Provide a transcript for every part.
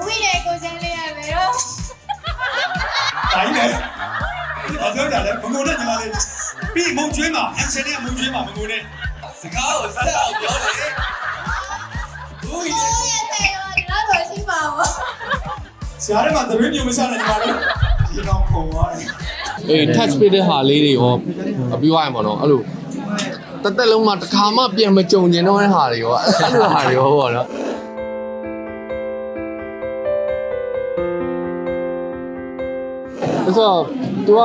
ဦးရည်ကိုစမ်းလေးရမယ်တော့ဒါကြီးလေဘာပြောကြလဲမငုံနဲ့ညီမလေးပြီးမုံကျွေးမှာအချင်နဲ့မုံကျွေးမှာမငုံနဲ့စကားကိုဆက်အောင်ပြောလေဦးဦးကြီးရည်တဲ့တော့တော့ရှိပါဘူးဆရာတို့ကသတင်းမျိုးမစားနဲ့ညီမလေးဒီကောင်ခုံသွားတယ်အေး touch ပေးတဲ့ဟာလေးတွေရောပြီးသွားရင်ပေါ့နော်အဲ့လိုတစ်သက်လုံးမှာတစ်ခါမှပြန်မကြုံကျင်တော့တဲ့ဟာတွေရောအဲ့လိုဟာတွေရောပေါ့နော် အဲ့တော့ तू က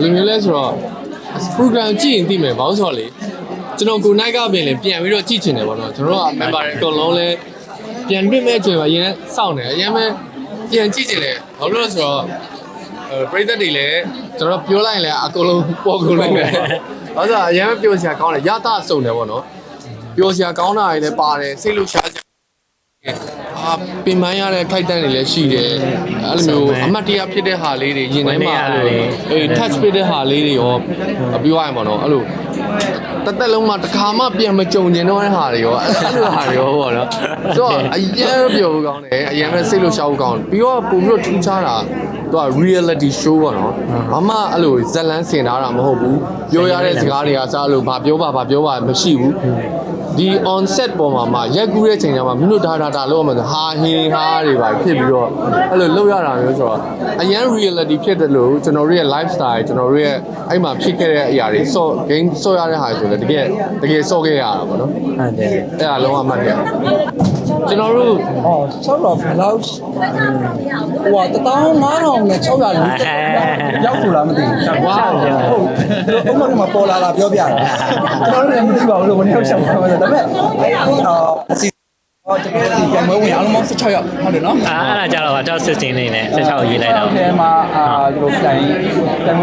လူမျိုးလဲဆိုတော့ program ကြည့်ရင်သိမယ်ဘာလို့ဆိုတော့လေကျွန်တော်ကိုနိုင်ကပြင်လေပြန်ပြီးတော့ကြည့်ချင်တယ်ပေါ့နော်ကျွန်တော်တို့က member တွေအကုန်လုံးလဲပြန်တွေ့မဲ့အချိန်မှာအရင်စောင့်နေအရင်ပဲပြန်ကြည့်ချင်တယ်ဘာလို့လဲဆိုတော့အဲပရိသတ်တွေလည်းကျွန်တော်ပြောလိုက်ရင်လည်းအကုန်လုံးပေါ်ကုန်လိုက်တယ်။ဘာသာအရင်ပြောစရာကောင်းတယ်ရတာစုံတယ်ပေါ့နော်။ပြောစရာကောင်းတာတွေလည်းပါတယ်စိတ်လှုပ်ရှားစရာအာ ပင်ပန်းရတဲ့ခိုက်တန်းတွေလည်းရှိတယ်။အဲ့လိုမျိုးအမတ်တရားဖြစ်တဲ့ဟာလေးတွေရင်ထဲမှာအဲ့လိုအေး touch ဖြစ်တဲ့ဟာလေးတွေရောပြောရရင်ပေါ့နော်အဲ့လိုတစ်သက်လုံးမှာတစ်ခါမှပြန်မကြုံကျင်တော့တဲ့ဟာတွေရောအဲ့လိုဟာတွေရောပေါ့နော်။ဆိုတော့အရင်ပြောဖို့ကောင်းတယ်အရင်ပဲစိတ်လှုပ်ရှားဖို့ကောင်းတယ်ပြီးတော့ပုံပြီးတော့ထူးခြားတာသူက reality show ပေါ့နော်ဘာမှအဲ့လိုဇက်လန်းဆင်ထားတာမဟုတ်ဘူးပြောရတဲ့စကားတွေကစအဲ့လိုဘာပြောပါဘာပြောပါမရှိဘူး ဒီ onset ပေါ်မှာမှရက်ကူးတဲ့ချိန်ကျမှမင်းတို့ဒါဒါဒါလောက်မှဆိုဟာဟင်းဟာတွေပါဖြစ်ပြီးတော့အဲ့လိုလောက်ရတာမျိုးဆိုတော့အရန် reality ဖြစ်တယ်လို့ကျွန်တော်တို့ရဲ့ lifestyle ကျွန်တော်တို့ရဲ့အဲ့မှာဖြစ်ခဲ့တဲ့အရာတွေဆော့ game ဆော့ရတဲ့ဟာဆိုလည်းတကယ်တကယ်ဆော့ခဲ့ရတာပေါ့နော်ဟုတ်တယ်အဲ့ဒါလုံးဝမှတ်ခဲ့ကျွန်တော်တို့အော်600ဘယ်လောက်ဟိုဟာ15000နဲ့640ရောက်ဆိုလားမသိဘူးဝါးဟုတ်ဥမ္မာကပေါ်လာလာပြောပြတာကျွန်တော်လည်းမသိပါဘူးလို့မနေ့ကရှောက်ပါတော့ Bây. ဟောတကယ်ဒီရမွေးဝင်အားလုံးပေါင်း16ရောက်ဟုတ်တယ်နော်အာအဲ့ဒါကြတော့ပါတော့16နေနဲ့16ရေးလိုက်တော့အဲမှာအာဒီလိုပြန်ပြန်မ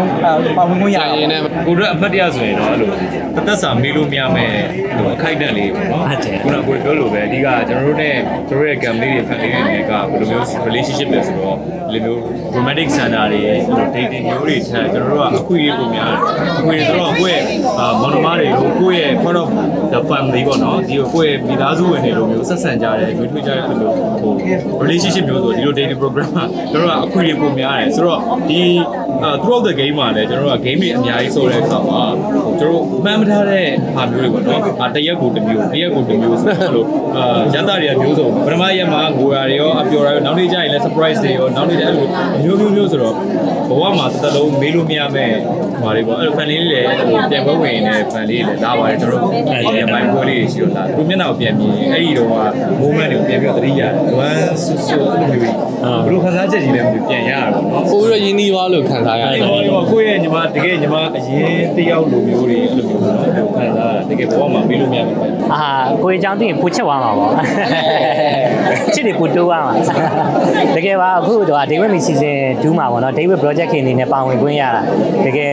ပါဝင်ခွင့်ရအောင်နေကိုတို့အမှတ်တရဆိုရင်တော့အဲ့လိုတသက်စာမေးလို့မရမဲ့ဟိုအခိုက်အတန့်လေးပေါ့နော်ဟုတ်တယ်ခုနကကိုပြောလို့ပဲအဓိကကျွန်တော်တို့ ਨੇ ကျွန်တော်တို့ရဲ့ game လေးတွေ fan လေးတွေကဘယ်လိုမျိုး relationship လဲဆိုတော့ဘယ်လိုမျိုး romantic center တွေရဲ့ dating မျိုးတွေထက်ကျွန်တော်တို့ကအခွင့်အရေးပုံများအခွင့်အရေးဆိုတော့ကိုယ့်ရဲ့မော်နမားတွေကိုကိုယ့်ရဲ့ part of the family ပေါ့နော်ဒီကိုယ့်ရဲ့မိသားစုဝင်တွေလိုမျိုးဆက်ဆံကြတယ်တွေ့တွေ့ကြတဲ့အဲ့လိုမျိုးဟို relationship မျိုးဆိုဒီလို dating program မှာကျွန်တော်တို့ကအခွင့်အရေးပုံများတယ်ဆိုတော့ဒီအာ throughout the game မှာလည်းကျွန်တော်တို့က game တွေအများကြီးဆိုတဲ့အခါမှာဟိုကျွန်တော်တို့မှန်းမထားတဲ့ဟာမျိုးတွေပေါ့နော်အာတရက်ကိုတစ်မျိုးတရက်ကိုတစ်မျိုးဆိုတော့အဲ့လိုအာရတာတွေကမျိုးစုံပထမရက်မှာငိုရတွေရောအပျော်ရတွေရောနောက်နေ့ကျရင်လည်း surprise တွေရောနောက်နေ့ကျအဲ့လိုမျိုးမျိုးမျိုးဆိုတော့ဘဝမှာတစ်သက်လုံးမေးလို့မရမဲ့ဟာတွေပေါ့အဲ့လို fan လေးတွေလည်းဟိုပြန်ပွဲဝင်နေတဲ့ fan လေးတွေလည်းလာပါတယ်ကျွန်တော်တို့ဒီမိုင်းပွဲလေးတွေရှိတော့လာသူမျက်နှာကိုပြန်မြင်အဲ့ဒီတော့က moment တွေကိုပြန်ပြီးတော့သတိရတယ်ဝမ်းဆူဆူအဲ့လိုမျိုးကြီးဘလို့ခန်းစားချက်ကြီးလည်းပြန်ရတာပေါ့နော်ပိုပြီးတော့ရင်းနှီးသွားလို့ခံစားရတယ်အဲ့တော့ကိုယ့်ရဲ့ညီမတကယ်ညီမအရင်တယောက်လိုမျိုးတွေအဲ့လိုမျိုးပေါ့နော်ခံစားရတာတကယ်ဘဝမှာပြီးလို့မရဘူးပဲအာကိုကြီးအကြောင်းသိရင်ပူချက်သွားမှာပေါ့ချစ်တွေပူတိုးသွားမှာတကယ်ပါအခုတော့ David Mi season 2မှာပေါ့နော် David project ခင်အနေနဲ့ပါဝင်ခွင့်ရတာတကယ်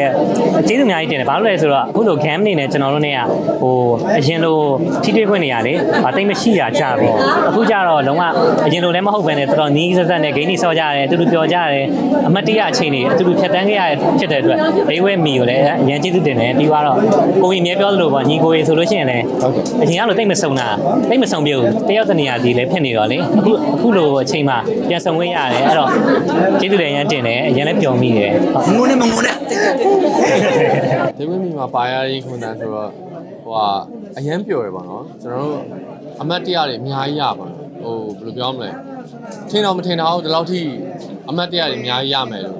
အကျေးဇူးအများကြီးတင်တယ်ဘာလို့လဲဆိုတော့အခုလို game အနေနဲ့ကျွန်တော်တို့ ਨੇ ကဟိုအရင်လိုထိတွေ့ခွင့်နေရတယ်ဘာတိတ်မရှိတာကြပြီအခုကျတော့လုံးဝအရင်လိုလည်းမဟုတ်ဘဲနဲ့တော်တော်နီးစက်စက်နဲ့ game တွေဆော့ကြရတယ်အတူတူပြောကြရတယ်အမတ်တရအချိန်တွေအတူတူဖြတ်တန်းခဲ့ရဖြစ်တဲ့အတွက် David Mi ကိုလည်းအရင်ကျေးဇူးတင်တယ်ပြီးတော့ကိုကြီးအမြဲပြောသလိုပေါ့ညီကိုကြီးဆိုလို့ရှိရင်လည်းအရင်ကလိုတိတ်မဆုံတာတိတ်မဆုံပြဘူးတယောက်တနေရာဒီလည်းဖြစ်နေတော့လေအခုအခုလိုအချိန်မှာပြန်ဆုံခွင့်ရတယ်အဲ့တော့ကျေးဇူးလည်းရမ်းတင်တယ်အရင်လည်းပျော်မိတယ်ဟုတ်ငုံနေမငုံနဲ့ဒေဝင်းမီမှာပါရရေးခွန်တန်းဆိုတော့ ဟိုဟာအရန်ပျော်ရပါတော့ကျွန်တော်တို့အမတ်တရားတွေအများကြီးရပါဟိုဘယ်လိုပြောမလဲထင်တော့မထင်တော့ဒီလောက်ထိအမတ်တရားတွေအများကြီးရမယ်လို့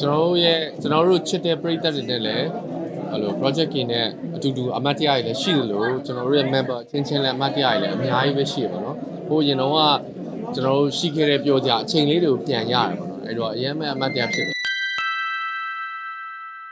ကျွန်တော်တို့ရဲ့ကျွန်တော်တို့ချစ်တဲ့ပရိသတ်တွေနဲ့လည်းအဲ့လို project ကင်းနဲ့အတူတူအမတ်တရားတွေလည်းရှိတယ်လို့ကျွန်တော်တို့ရဲ့ member ချင်းချင်းလည်းအမတ်တရားတွေလည်းအများကြီးပဲရှိရပါတော့ဟိုရင်တော့ကကျွန်တော်တို့ရှိခဲ့တဲ့ပြောကြအချိန်လေးတွေကိုပြန်ရတယ်ပေါ့နော်အဲ့တော့အရင်မဲ့အမတ်တရားဖြစ်တယ်